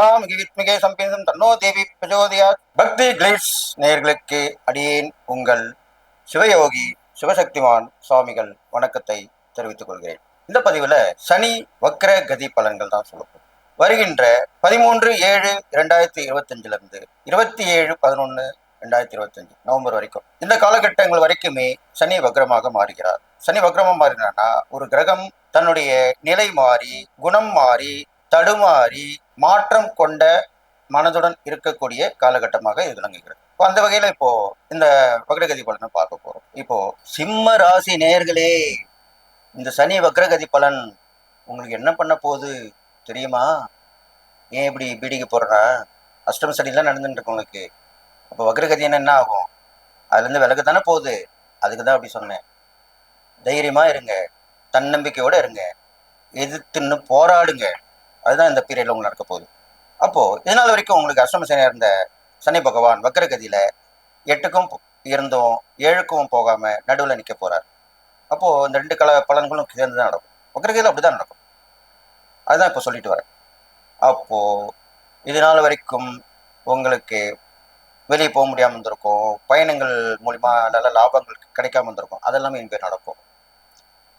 சகலாம் வித்மிகே சம்பேதம் தன்னோ தேவி பிரஜோதயா பக்தி கிளிட்ஸ் நேயர்களுக்கு அடியேன் உங்கள் சிவயோகி சிவசக்திமான் சுவாமிகள் வணக்கத்தை தெரிவித்துக் கொள்கிறேன். இந்த பதிவுல சனி வக்ர கதி பலன்கள் தான் சொல்லப்படும் வருகின்ற பதிமூன்று ஏழு இரண்டாயிரத்தி இருபத்தஞ்சுல இருந்து இருபத்தி ஏழு பதினொன்னு ரெண்டாயிரத்தி இருபத்தஞ்சு நவம்பர் வரைக்கும். இந்த காலகட்டங்கள் வரைக்குமே சனி வக்ரமாக மாறுகிறார். சனி வக்ரமாக மாறினா ஒரு கிரகம் தன்னுடைய நிலை மாறி குணம் மாறி தடுமாறி மாற்றம் கொண்ட மனதுடன் இருக்கக்கூடிய காலகட்டமாக இது விளங்குகிறது. இப்போ அந்த வகையில் இப்போ இந்த வக்ரகதி பலனை பார்க்க போகிறோம் இப்போ சிம்ம ராசி நேயர்களே இந்த சனி வக்ரகதி பலன் உங்களுக்கு என்ன பண்ண போகுது? தெரியுமா? ஏன் இப்படி பீடிக்க போடுறா அஷ்டம சனிலாம் நடந்துட்டு இருக்கு உங்களுக்கு. அப்போ வக்ரகதி என்ன ஆகும்? அதுலேருந்து விலகு தானே போகுது. அதுக்கு தான் அப்படி சொன்னேன். தைரியமாக இருங்க. தன்னம்பிக்கையோடு இருங்க. எதிர்த்துன்னு போராடுங்க. அதுதான் இந்த பீரியடில் உங்களுக்கு நடக்க போகுது. அப்போது இதனால் வரைக்கும் உங்களுக்கு அஷ்டம இருந்த சனி பகவான் வக்கரகதியில் எட்டுக்கும் போ- இருந்தும் ஏழுக்கும் போகாமல் நடுவில் நிற்க போகிறார் அப்போது இந்த ரெண்டு கல பலன்களும் சேர்ந்து தான் நடக்கும். வக்ரகதியில் அப்படிதான் நடக்கும். அதுதான் இப்போ சொல்லிட்டு வரேன். அப்போது இது நாள் வரைக்கும் உங்களுக்கு வெளியே போக முடியாமல் இருந்திருக்கும். பயணங்கள் மூலிமா நல்ல லாபங்கள் கிடைக்காம இருந்திருக்கும். அதெல்லாமே இனிமேல் நடக்கும்.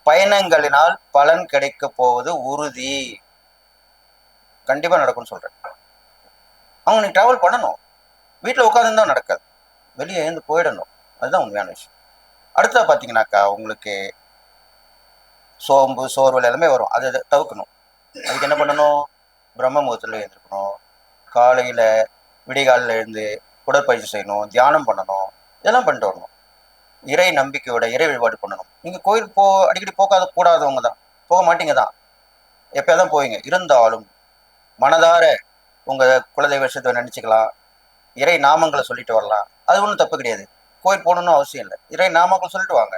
பயணங்களினால் பலன் கிடைக்க போவது உறுதி. கண்டிப்பா நடக்கும்னு சொல்றேன். அவங்க நீ டிராவல் பண்ணணும். வீட்டில் உட்காந்து தான் நடக்காது. வெளியே எழுந்து போயிடணும். அதுதான் உண்மையான விஷயம். அடுத்ததாக பார்த்தீங்கன்னாக்கா உங்களுக்கு சோம்பு சோர்வல் எல்லாமே வரும். அதை தவிர்க்கணும். அதுக்கு என்ன பண்ணணும்? பிரம்ம முகூர்த்தத்தில் எழுந்திருக்கணும். காலையில் விடிகாலில் எழுந்து உடற்பயிற்சி செய்யணும். தியானம் பண்ணணும். இதெல்லாம் பண்ணிட்டு வரணும். இறை நம்பிக்கையோட இறை வழிபாடு பண்ணணும். நீங்கள் கோயில் போ அடிக்கடி போகாத கூடாதவங்க தான். போக மாட்டீங்க தான். எப்போ தான் போவீங்க. இருந்தாலும் மனதார உங்கள் குலதெய்வ விஷயத்தை நினச்சிக்கலாம். இறை நாமங்களை சொல்லிட்டு வரலாம். அது ஒன்றும் தப்பு கிடையாது. கோயில் போகணுன்னு அவசியம் இல்லை. இறை நாமங்கள் சொல்லிட்டு வாங்க.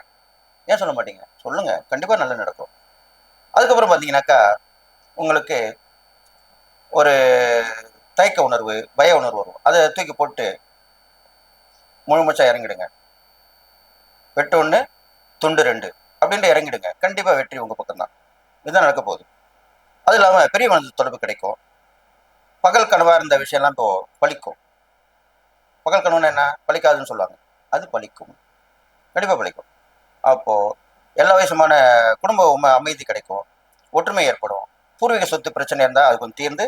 ஏன் சொல்ல மாட்டீங்க? சொல்லுங்க. கண்டிப்பாக நல்லா நடக்கும். அதுக்கப்புறம் பார்த்தீங்கன்னாக்கா உங்களுக்கு ஒரு தயக்க உணர்வு பய உணர்வு வரும். அதை தூக்கி போட்டு முழுமச்சா இறங்கிடுங்க. வெட்டு ஒன்று துண்டு ரெண்டு அப்படின்ட்டு இறங்கிடுங்க. கண்டிப்பாக வெற்றி உங்கள் பக்கம் தான் இதுதான் நடக்க போகுது. அது இல்லாமல் பெரிய மனது தொடர்பு கிடைக்கும். பகல் கனவாக இருந்த விஷயம்லாம் இப்போ பலிக்கும் பகல் கனவுன்னா என்ன? பலிக்காதுன்னு சொல்லுவாங்க. அது பலிக்கும் கண்டிப்பாக பழிக்கும். அப்போது எல்லா வயசுமான குடும்ப அமைதி கிடைக்கும். ஒற்றுமை ஏற்படும். பூர்வீக சொத்து பிரச்சனை இருந்தால் அது கொஞ்சம் தீர்ந்து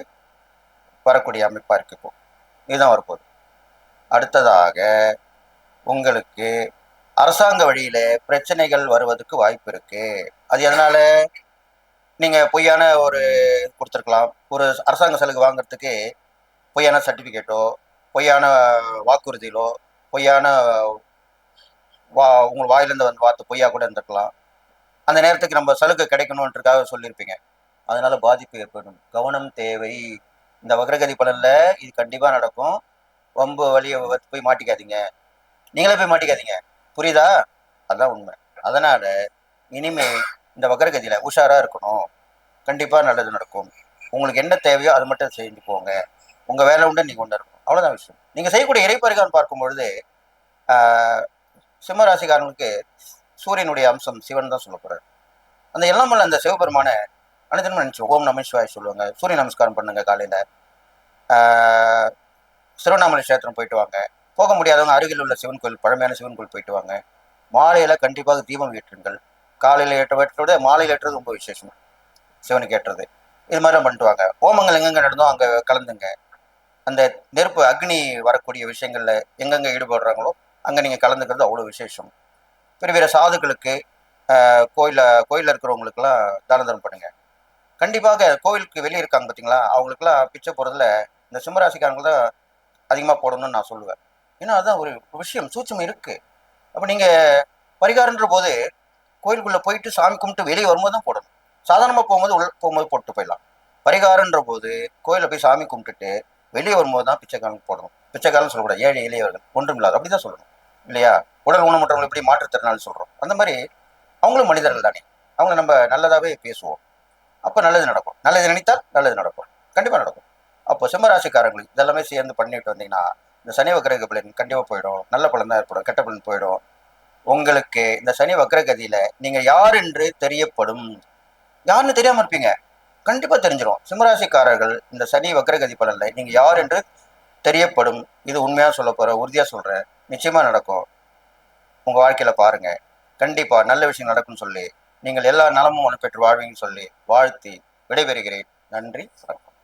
வரக்கூடிய அமைப்பாக இருக்கு இப்போ. இதுதான் வரப்போகுது. அடுத்ததாக உங்களுக்கு அரசாங்க வழியில் பிரச்சனைகள் வருவதற்கு வாய்ப்பு இருக்குது அது எதனால்? நீங்க பொய்யான ஒரு கொடுத்துருக்கலாம். ஒரு அரசாங்க சலுகை வாங்குறதுக்கு பொய்யான சர்டிஃபிகேட்டோ பொய்யான வாக்குறுதியிலோ பொய்யான வா உங்கள் வாயிலிருந்து வந்து வார்த்தை பொய்யா கூட இருந்திருக்கலாம். அந்த நேரத்துக்கு நம்ம சலுகை கிடைக்கணுன்றதுக்காக சொல்லியிருப்பீங்க. அதனால பாதிப்பு ஏற்படும். கவனம் தேவை. இந்த வக்ரகதி பலனில் இது கண்டிப்பாக நடக்கும். ரொம்ப வழியை போய் மாட்டிக்காதீங்க. நீங்களே போய் மாட்டிக்காதீங்க. புரியுதா? அதுதான் உண்மை. அதனால இனிமேல் இந்த வக்கரகதியில் உஷாராக இருக்கணும். கண்டிப்பாக நல்லது நடக்கும். உங்களுக்கு என்ன தேவையோ அது மட்டும் செஞ்சு போங்க. உங்கள் வேலை உண்டு நீங்கள் கொண்டு இருக்கணும். அவ்வளோதான் விஷயம். நீங்கள் செய்யக்கூடிய இறைப்பரிகாரம் பார்க்கும் பொழுது சிம்ம சூரியனுடைய அம்சம் சிவன் தான் சொல்ல அந்த எல்லாம் வல்ல அந்த சிவபெருமான அனைத்தினமும் நினச்சி ஓம் நமேஸ்வாய் சொல்லுவாங்க. சூரிய நமஸ்காரம் பண்ணுங்க காலையில். ஆஹ், திருவண்ணாமலை கஷேத்திரம் போயிட்டு வாங்க. போக முடியாதவங்க அருகில் உள்ள சிவன் கோயில் பழமையான சிவன் கோயில் போயிட்டு வாங்க. மாலையில் கண்டிப்பாக தீபம் ஏற்றுங்கள். காலையில் ஏற்ற ஏற்றோட மாலையில் ஏற்றுறது ரொம்ப விசேஷம். சிவனுக்கு ஏற்றுறது இது மாதிரிலாம் பண்ணிட்டு வாங்க ஹோமங்கள் எங்கெங்க நடந்தோ அங்கே கலந்துங்க. அந்த நெருப்பு அக்னி வரக்கூடிய விஷயங்களில் எங்கெங்கே ஈடுபடுறாங்களோ அங்கே நீங்கள் கலந்துக்கிறது அவ்வளோ விசேஷம். பெரிய பெரிய சாதுக்களுக்கு கோயிலில் கோயிலில் இருக்கிறவங்களுக்கெல்லாம் இருக்கிறவங்களுக்குலாம் தான தரம் பண்ணுங்கள் கண்டிப்பாக கோவிலுக்கு வெளியே இருக்காங்க பார்த்தீங்களா அவங்களுக்குலாம் பிச்சை போகிறதுல இந்த சிம்மராசிக்காரங்க தான் அதிகமாக போடணும்னு நான் சொல்லுவேன். ஏன்னா அதுதான் ஒரு விஷயம். சூட்சம் இருக்குது அப்போ நீங்கள் பரிகாரன்ற போது கோயிலுக்குள்ளே போயிட்டு சாமி கும்பிட்டு வெளியே வரும்போது தான் போடணும். சாதாரணமாக போகும்போது உள்ள போகும்போது போட்டு போயிடலாம். பரிகாரன்ற போது கோயிலில் போய் சாமி கும்பிட்டுட்டு வெளியே வரும்போது தான் பிச்சைக்காலம் போடணும். பிச்சைக்காரன் சொல்லக்கூடாது. ஏழை இளையவர்கள் ஒன்றும் இல்லாத அப்படி தான் சொல்லணும். இல்லையா? உடல் ஊனமுற்றவங்களை எப்படி மாற்றுத்திறனாளி சொல்கிறோம் அந்த மாதிரி அவங்களும் மனிதர்கள் தானே. அவங்கள நம்ம நல்லதாகவே பேசுவோம். அப்போ நல்லது நடக்கும். நல்லது நினைத்தால் நல்லது நடக்கும். கண்டிப்பாக நடக்கும். அப்போ சிம்மராசிக்காரங்களுக்கு இதெல்லாமே சேர்ந்து பண்ணிட்டு வந்தீங்கன்னா இந்த சனி கிரக பலன் கண்டிப்பாக போயிடும். நல்ல பலன் தான் ஏற்படும். கெட்ட பலன் போயிடும். உங்களுக்கு இந்த சனி வக்ரகதியில நீங்க யார் என்று தெரியப்படும். யாருன்னு தெரியாம இருப்பீங்க. கண்டிப்பாக தெரிஞ்சிடும் சிம்மராசிக்காரர்கள் இந்த சனி வக்ரகதி பலன்ல நீங்கள் யார் என்று தெரியப்படும். இது உண்மையாக சொல்ல போற உறுதியாக சொல்கிறேன் நிச்சயமாக நடக்கும். உங்கள் வாழ்க்கையில் பாருங்கள் கண்டிப்பாக நல்ல விஷயம் நடக்கும்னு சொல்லி நீங்கள் எல்லா நலமும் ஒன்று பெற்று வாழ்வீங்கன்னு சொல்லி வாழ்த்தி விடைபெறுகிறேன். நன்றி வணக்கம்.